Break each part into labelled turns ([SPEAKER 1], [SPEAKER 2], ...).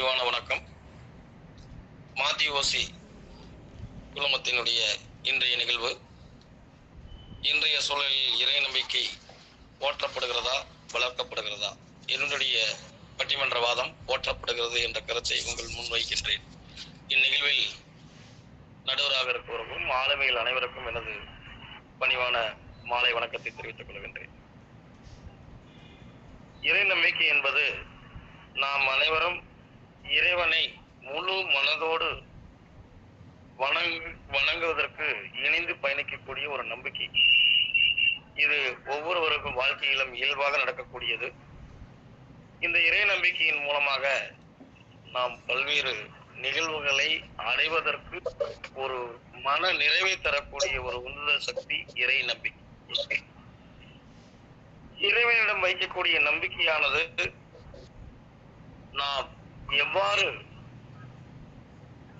[SPEAKER 1] பணிவான வணக்கம். மாதிஓசி குழுமத்தினுடைய இன்றைய நிகழ்வு. இன்றைய சூழலில் இறை நம்பிக்கை போற்றப்படுகிறதா வளர்க்கப்படுகிறதா? என்னுடைய பட்டிமன்றவாதம் போற்றப்படுகிறது என்ற கருத்தை உங்கள் முன்வைக்கின்றேன் இந்நிகழ்வில் நடுவராக இருப்பவர்களும் ஆளுமையில் அனைவருக்கும் எனது பணிவான மாலை வணக்கத்தை தெரிவித்துக் கொள்கின்றேன். இறை நம்பிக்கை என்பது நாம் அனைவரும் இறைவனை முழு மனதோடு வணங் வணங்குவதற்கு இணைந்து பயணிக்கக்கூடிய ஒரு நம்பிக்கை. இது ஒவ்வொருவருக்கும் வாழ்க்கையிலும் இயல்பாக நடக்கக்கூடியது. இந்த இறை நம்பிக்கையின் மூலமாக நாம் பல்வேறு நிகழ்வுகளை அடைவதற்கு ஒரு மன நிறைவை தரக்கூடிய ஒரு உந்துதல் சக்தி இறை நம்பிக்கை. இறைவனிடம் வைக்கக்கூடிய நம்பிக்கையானது நாம் எவ்வாறு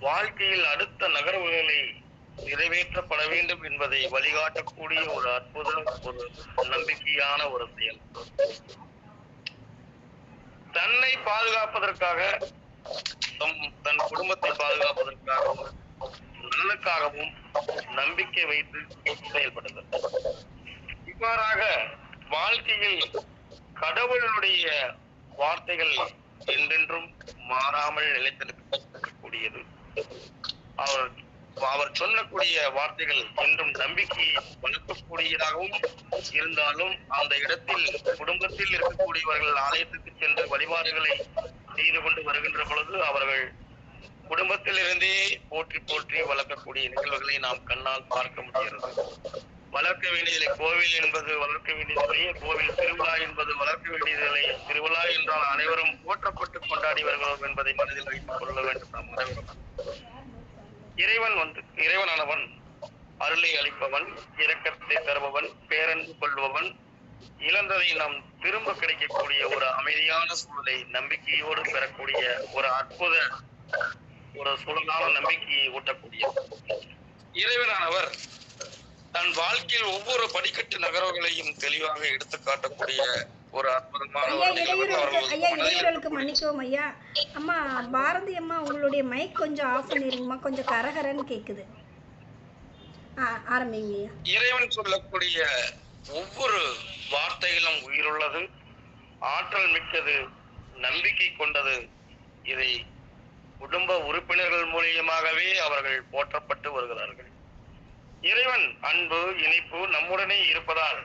[SPEAKER 1] வாழ்க்கையில் அடுத்த நகர்வுகளை நிறைவேற்றப்பட வேண்டும் என்பதை வழிகாட்டக்கூடிய ஒரு அற்புத ஒரு நம்பிக்கையான ஒரு செயல். தன்னை பாதுகாப்பதற்காக தம் தன் குடும்பத்தை பாதுகாப்பதற்காகவும் நலனுக்காகவும் நம்பிக்கை வைத்து செயல்படுதல் இவ்வாறாக வாழ்க்கையில் கடவுளுடைய வார்த்தைகள் என்றென்றும் மாறாமல் நிலைத்திருக்கக்கூடியது. அவர் அவர் சொல்லக்கூடிய வார்த்தைகள் என்றும் நம்பிக்கையை வளர்க்கக்கூடியதாகவும் இருந்தாலும் அந்த இடத்தில் குடும்பத்தில் இருக்கக்கூடியவர்கள் ஆலயத்துக்கு சென்று வழிபாடுகளை செய்து கொண்டு வருகின்ற பொழுது அவர்கள் குடும்பத்தில் இருந்தே போற்றி போற்றி வளர்க்கக்கூடிய நிகழ்வுகளை நாம் கண்ணால் பார்க்க முடிகிறது. வளர்க்க வேண்டியதில்லை. கோவில் என்பது வளர்க்க வேண்டியதில்லையே. கோவில் திருவிழா என்பது வளர்க்க வேண்டியதில்லை திருவிழா என்றால் அனைவரும் போற்றப்பட்டு கொண்டாடி வருகிறோம் என்பதை மனதில் வைத்துக் கொள்ள வேண்டும் நாம் அனைவரும். இறைவன் வந்து இறைவனானவன் அருளை அளிப்பவன் இரக்கத்தை தருபவன் பேரன் கொள்பவன் இழந்ததை நாம் திரும்ப கிடைக்கக்கூடிய ஒரு அமைதியான சூழலை நம்பிக்கையோடு பெறக்கூடிய ஒரு அற்புத ஒரு சூழலான நம்பிக்கையை ஊட்டக்கூடிய இறைவனானவர் தன் வாழ்க்கையில் ஒவ்வொரு படிக்கட்டு நகர்வுகளையும் தெளிவாக எடுத்து காட்டக்கூடிய ஒரு அற்புதமான
[SPEAKER 2] மன்னிக்கவும் ஐயா. அம்மா பாரதி அம்மா உங்களுடைய மைக் கொஞ்சம் ஆஃப் பண்ணிருங்கம்மா. கொஞ்சம் கரகரன்னு ஆரம்பிங்க ஐயா.
[SPEAKER 1] இறைவன் சொல்லக்கூடிய ஒவ்வொரு வார்த்தைகளும் உயிருள்ளது ஆற்றல் மிக்கது நம்பிக்கை கொண்டது. இதை குடும்ப உறுப்பினர்கள் மூலியமாகவே அவர்கள் போற்றப்பட்டு வருகிறார்கள். இறைவன் அன்பு இணைப்பு நம்முடனே இருப்பதால்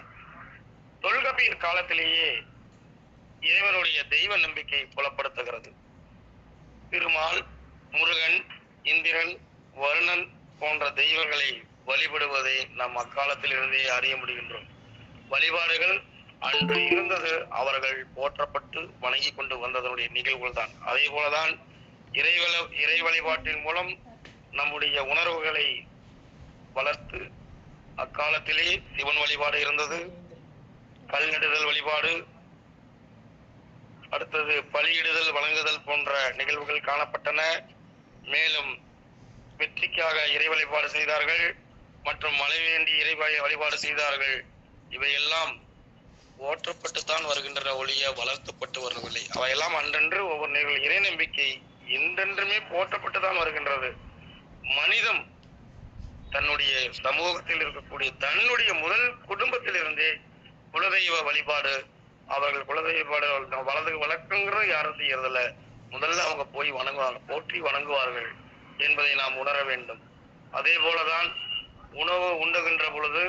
[SPEAKER 1] தொல்கபீர் காலத்திலேயே இறைவனுடைய தெய்வ நம்பிக்கை புலப்படுத்துகிறது. திருமால் முருகன் இந்திரன் வருணன் போன்ற தெய்வங்களை வழிபடுவதை நாம் அக்காலத்தில் இருந்தே அறிய முடிகின்றோம். வழிபாடுகள் அன்று இருந்தது அவர்கள் போற்றப்பட்டு வணங்கி கொண்டு வந்ததனுடைய நிகழ்வுகள் தான் அதே போலதான் இறைவல இறை வழிபாட்டின் மூலம் நம்முடைய உணர்வுகளை வளர்த்து அக்காலத்திலே சிவன் வழிபாடு இருந்தது. கல்நடுதல் வழிபாடு. அடுத்தது பலியிடுதல் வழங்குதல் போன்ற நிகழ்வுகள் காணப்பட்டன. மேலும் வெற்றிக்காக இறை வழிபாடு செய்தார்கள் மற்றும் மழை வேண்டி இறை வழிபாடு செய்தார்கள். இவையெல்லாம் ஓற்றப்பட்டுத்தான் வருகின்றன ஒழிய வளர்த்தப்பட்டு வரவில்லை அவையெல்லாம் அன்றன்று ஒவ்வொரு நிகழ்வு. இறை நம்பிக்கை என்றென்றுமே போற்றப்பட்டுதான் வருகின்றது. மனிதம் தன்னுடைய சமூகத்தில் இருக்கக்கூடிய தன்னுடைய முதல் குடும்பத்திலிருந்தே குலதெய்வ வழிபாடு அவர்கள் குலதெய்வப்பாடு வலது வழக்கங்கிறது யாரும் செய்யறதில்ல. முதல்ல அவங்க போய் வணங்குவாங்க போற்றி வணங்குவார்கள் என்பதை நாம் உணர வேண்டும். அதே போலதான் உணவு உண்டுகின்ற பொழுது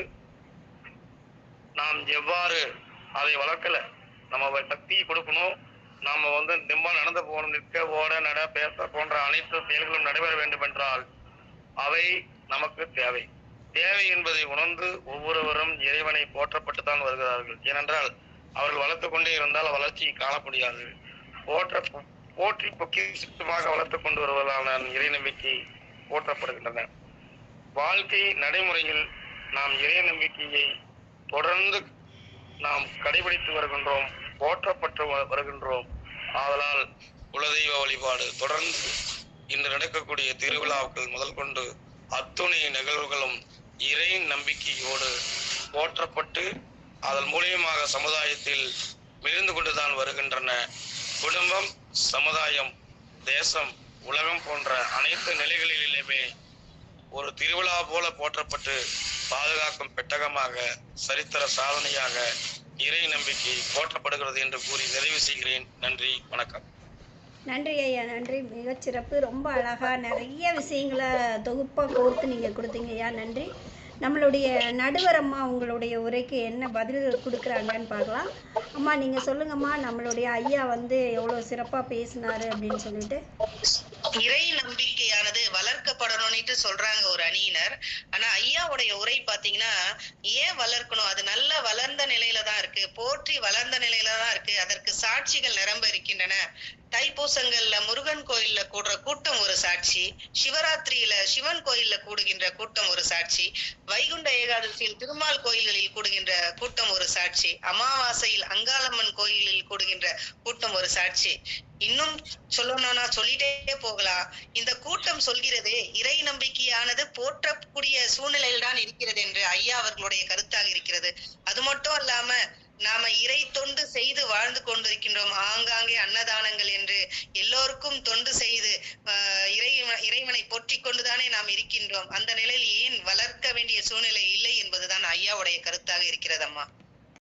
[SPEAKER 1] நாம் எவ்வாறு அதை வளர்க்கல? நம்ம சக்தியை கொடுக்கணும். நாம வந்து நிம்மா நடந்து போகணும் நிற்க ஓட நட பேச போன்ற அனைத்து செயல்களும் நடைபெற வேண்டும் என்றால் அவை நமக்கு தேவை. தேவை என்பதை உணர்ந்து ஒவ்வொருவரும் இறைவனை போற்றப்பட்டுத்தான் வருகிறார்கள். ஏனென்றால் அவர்கள் வளர்த்து கொண்டே இருந்தால் வளர்ச்சியை காண முடியாது. போற்ற போற்றி பொக்கிஷமாக வளர்த்து கொண்டு வருவதான இறை நம்பிக்கை போற்றப்படுகின்றன. வாழ்க்கை நடைமுறையில் நாம் இறை நம்பிக்கையை தொடர்ந்து நாம் கடைபிடித்து வருகின்றோம் போற்றப்பட்டு வ- வருகின்றோம். ஆதலால் குலதெய்வ வழிபாடு தொடர்ந்து இன்று நடக்கக்கூடிய திருவிழாக்கள் முதல் கொண்டு அத்துணை நிகழ்வுகளும் இறை நம்பிக்கையோடு போற்றப்பட்டு அதன் மூலியமாக சமுதாயத்தில் மிகுந்து கொண்டுதான் வருகின்றன. குடும்பம் சமுதாயம் தேசம் உலகம் போன்ற அனைத்து நிலைகளிலுமே ஒரு திருவிழா போல போற்றப்பட்டு பாதுகாக்கும் பெட்டகமாக சரித்திர சாதனையாக இறை நம்பிக்கை போற்றப்படுகிறது என்று கூறி நிறைவு செய்கிறேன். நன்றி வணக்கம்.
[SPEAKER 2] நன்றி ஐயா நன்றி. மிகச்சிறப்பு ரொம்ப அழகாக நிறைய விஷயங்களை தொகுப்பாக கோர்த்து நீங்கள் கொடுத்தீங்க ஐயா நன்றி. நம்மளுடைய நடுவர் அம்மா உங்களுடைய உரைக்கு என்ன பதில் கொடுக்குறாங்கன்னு பார்க்கலாம். அம்மா நீங்கள் சொல்லுங்கம்மா நம்மளுடைய ஐயா வந்து எவ்வளோ சிறப்பாக பேசினாரு அப்படின்னு சொல்லிட்டு.
[SPEAKER 3] இறை நம்பிக்கையானது வளர்க்கப்படணும்னுட்டு சொல்றாங்க ஒரு அணியினர். ஆனா ஐயாவுடைய உரை பாத்தீங்கன்னா ஏன் வளர்க்கணும்? அது நல்ல வளர்ந்த நிலையில தான் இருக்கு. போற்றி வளர்ந்த நிலையில தான் இருக்கு. அதற்கு சாட்சிகள் நிரம்ப இருக்கின்றன. தைப்பூசங்கள்ல முருகன் கோயில்ல கூடுற கூட்டம் ஒரு சாட்சி சிவராத்திரியில சிவன் கோயில்ல கூடுகின்ற கூட்டம் ஒரு சாட்சி வைகுண்ட ஏகாதசியில் திருமால் கோயில்களில் கூடுகின்ற கூட்டம் ஒரு சாட்சி அமாவாசையில் அங்காளம்மன் கோயிலில் கூடுகின்ற கூட்டம் ஒரு சாட்சி. இன்னும் சொல்லணும்னா சொல்லிட்டே போகலாம். இந்த கூட்டம் சொல்கிறது இறை நம்பிக்கையானது போற்றக்கூடிய சூழ்நிலையில் தான் இருக்கிறது என்று ஐயா அவர்களுடைய கருத்தாக இருக்கிறது. அது மட்டும் அல்லாம நாம இறை தொண்டு செய்து வாழ்ந்து கொண்டிருக்கின்றோம். ஆங்காங்கே அன்னதானங்கள் என்று எல்லோருக்கும் தொண்டு செய்து இறை இறைவனை போற்றிக் கொண்டுதானே நாம் இருக்கின்றோம். அந்த நிலையில் ஏன் வளர்க்க வேண்டிய சூழ்நிலை இல்லை என்பதுதான் ஐயாவுடைய கருத்தாக இருக்கிறதம்மா. அம்மா